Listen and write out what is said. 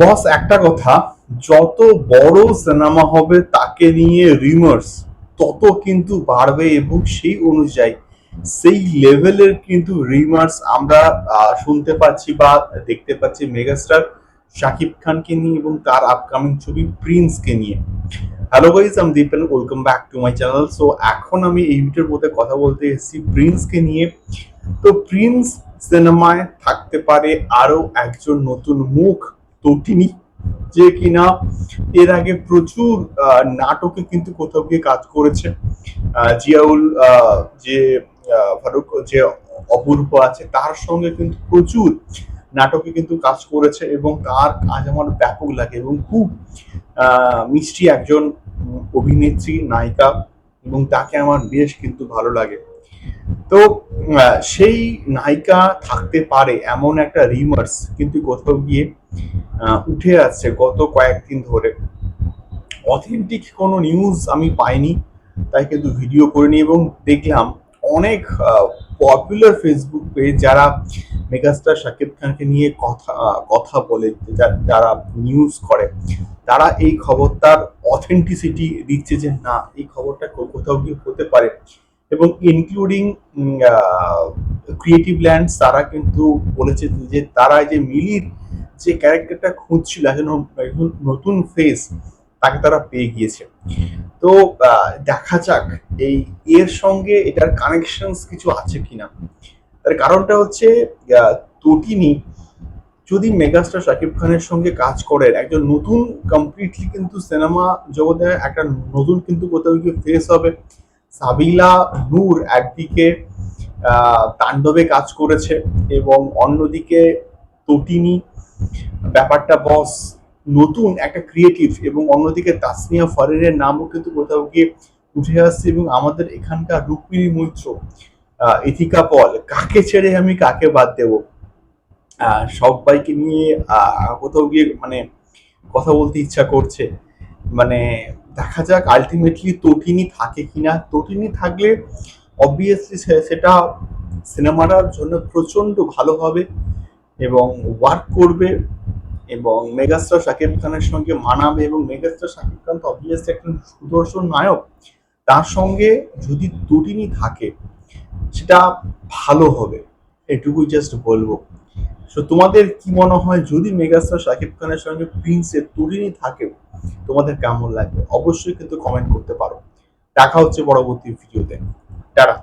বস, একটা কথা, যত বড় সিনেমা হবে তাকে নিয়ে রিমার্স তত কিন্তু বাড়বে এবং সেই অনুযায়ী সেই লেভেলের কিন্তু রিমার্স আমরা শুনতে পাচ্ছি বা দেখতে পাচ্ছি মেগাস্টার শাকিব খানকে নিয়ে এবং তার আপকামিং ছবি প্রিন্সকে নিয়ে। হ্যালো গাইজ আমি Dipen welcome back to my channel so এখন আমি এই ভিডিওর মধ্যে কথা বলতে এসেছি প্রিন্সকে নিয়ে। তো প্রিন্স সিনেমায় থাকতে পারে আরও একজন নতুন মুখ তটিনী, যে কিনা এর আগে প্রচুর নাটকে কিন্তু কোথাও গিয়ে কাজ করেছে। জিয়াউল যে ফারুক, যে অপূর্ব আছে, তার সঙ্গে কিন্তু প্রচুর নাটকে কিন্তু কাজ করেছে এবং তার কাজ আমার ব্যাপক লাগে এবং খুব মিষ্টি একজন অভিনেত্রী, নায়িকা এবং তাকে আমার বেশ কিন্তু ভালো লাগে। তো সেই নায়িকা থাকতে পারে এমন একটা রিমার্স কিন্তু কোথাও গিয়ে উঠে আসছে গত কয়েকদিন ধরে। অথেন্টিক কোনো নিউজ আমি পাইনি, তাই কিন্তু ভিডিও করিনি এবং দেখলাম অনেক পপুলার ফেসবুক পেজ যারা মেগাস্টার শাকিব খানকে নিয়ে কথা কথা বলে যারা নিউজ করে, তারা এই খবরটার অথেন্টিসিটি দিচ্ছে যে না, এই খবরটা কোথাও গিয়ে হতে পারে। এবং ইনক্লুডিং ক্রিয়েটিভ ল্যান্ডস তারা কিন্তু বলেছে যে তারা যে মিলির যে ক্যারেক্টারটা খুঁজছিল একজন নতুন ফেস তাকে তারা পেয়ে গিয়েছে। তো দেখা যাক এই এর সঙ্গে এটার কানেকশনস কিছু আছে কিনা। তার কারণটা হচ্ছে তটিনী যদি মেগাস্টার শাকিব খানের সঙ্গে কাজ করেন একজন নতুন কমপ্লিটলি কিন্তু সিনেমা জগতে একটা নতুন কিন্তু কোথাও গিয়ে ফেস হবে। সাবিলা নূর একদিকে আহ, তাণ্ডবে কাজ করেছে এবং অন্যদিকে তটিনী ব্যাপারটা বস নতুন একটা ক্রিয়েটিভ এবং অন্যদিকে তাসনিয়া ফারিনের নামও কিন্তু কোথাও গিয়ে উঠে আসছে এবং আমাদের এখানকার রুক্মিণী মৈত্র ইথিকা পল, কাকে ছেড়ে আমি কাকে বাদ দেব? সবাইকে নিয়ে কোথাও গিয়ে মানে কথা বলতে ইচ্ছা করছে। মানে দেখা যাক আলটিমেটলি তটিনী থাকে কিনা। তটিনি থাকলে অবভিয়াসলি সেটা সিনেমাটার জন্য প্রচণ্ড ভালো হবে। এবং ওয়ার্ক করবে এবং মেগাস্টার শাকিব খানের সঙ্গে মানাবে এবং মেগাস্টার শাকিব খান তো অবভিয়াসলি একজন সুদর্শন নায়ক। তার সঙ্গে যদি তটিনী থাকে, সেটা ভালো হবে, এটুকুই জাস্ট বলব। সো তোমাদের কি মনে হয়, যদি মেগাস্টার শাকিব খানের সঙ্গে প্রিন্সের তটিনী থাকে, তোমাদের কেমন লাগবে? অবশ্যই কিন্তু কমেন্ট করতে পারো। দেখা হচ্ছে পরবর্তী ভিডিওতে টাটা।